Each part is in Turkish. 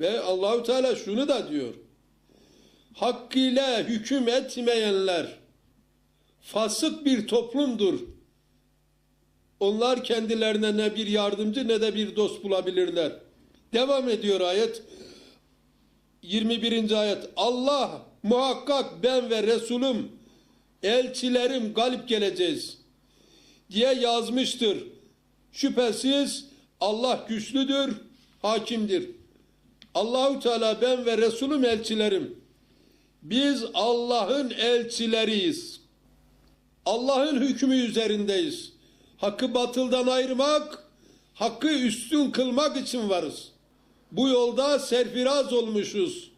Ve Allahu Teala şunu da diyor. Hakkıyla hüküm etmeyenler fasık bir toplumdur. Onlar kendilerine ne bir yardımcı ne de bir dost bulabilirler. Devam ediyor ayet. 21. ayet. Allah muhakkak ben ve Resulüm elçilerim galip geleceğiz diye yazmıştır. Şüphesiz Allah güçlüdür, hakimdir. Allahu Teala ben ve Resulüm elçilerim. Biz Allah'ın elçileriyiz. Allah'ın hükmü üzerindeyiz. Hakkı batıldan ayırmak, hakkı üstün kılmak için varız. Bu yolda serfiraz olmuşuz.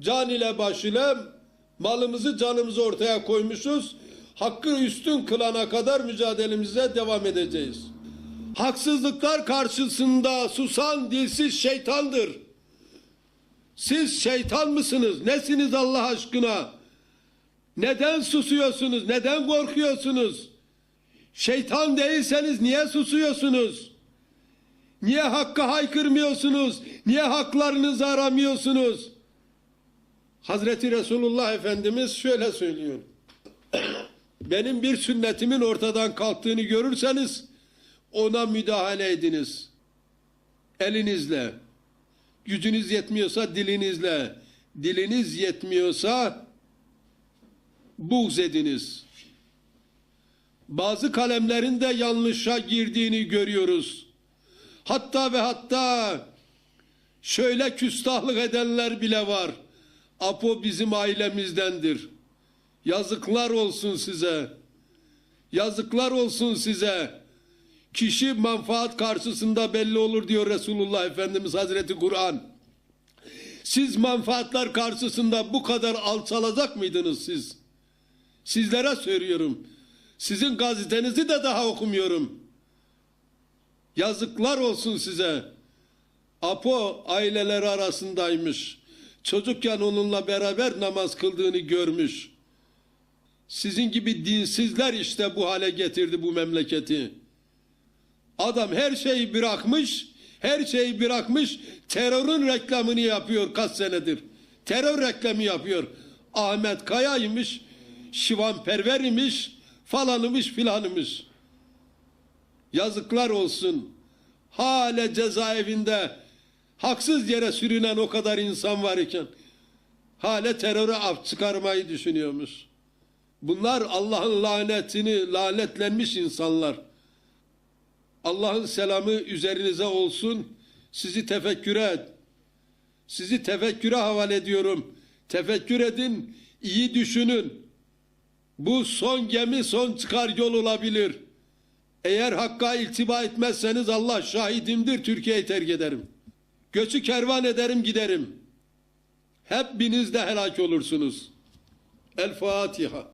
Can ile baş ile malımızı canımızı ortaya koymuşuz. Hakkı üstün kılana kadar mücadelemize devam edeceğiz. Haksızlıklar karşısında susan dilsiz şeytandır. Siz şeytan mısınız? Nesiniz Allah aşkına? Neden susuyorsunuz? Neden korkuyorsunuz? Şeytan değilseniz niye susuyorsunuz? Niye hakka haykırmıyorsunuz? Niye haklarınızı aramıyorsunuz? Hazreti Resulullah Efendimiz şöyle söylüyor. Benim bir sünnetimin ortadan kalktığını görürseniz ona müdahale ediniz. Elinizle. Gücünüz yetmiyorsa dilinizle. Diliniz yetmiyorsa buğz ediniz. Bazı kalemlerin de yanlışa girdiğini görüyoruz. Hatta ve hatta şöyle küstahlık edenler bile var. Apo bizim ailemizdendir. Yazıklar olsun size. Yazıklar olsun size. Kişi manfaat karşısında belli olur diyor Resulullah Efendimiz Hazreti Kur'an. Siz manfaatlar karşısında bu kadar alçalacak mıydınız siz? Sizlere söylüyorum. Sizin gazetenizi de daha okumuyorum. Yazıklar olsun size. Apo aileleri arasındaymış. Çocukken onunla beraber namaz kıldığını görmüş. Sizin gibi dinsizler işte bu hale getirdi bu memleketi. Adam her şeyi bırakmış, her şeyi bırakmış, terörün reklamını yapıyor kaç senedir. Terör reklamı yapıyor. Ahmet Kaya'ymış, Şivan Perver imiş, falanımış filanımış. Yazıklar olsun. Hale cezaevinde haksız yere sürünen o kadar insan var iken hale teröre af çıkarmayı düşünüyormuş. Bunlar Allah'ın lanetini lanetlenmiş insanlar. Allah'ın selamı üzerinize olsun. Sizi tefekküre sizi tefekküre havale ediyorum. Tefekkür edin, iyi düşünün. Bu son gemi son çıkar yol olabilir. Eğer hakka iltiba etmezseniz Allah şahidimdir Türkiye'yi terk ederim. Göçü kervan ederim giderim. Hepiniz de helak olursunuz. El Fatiha.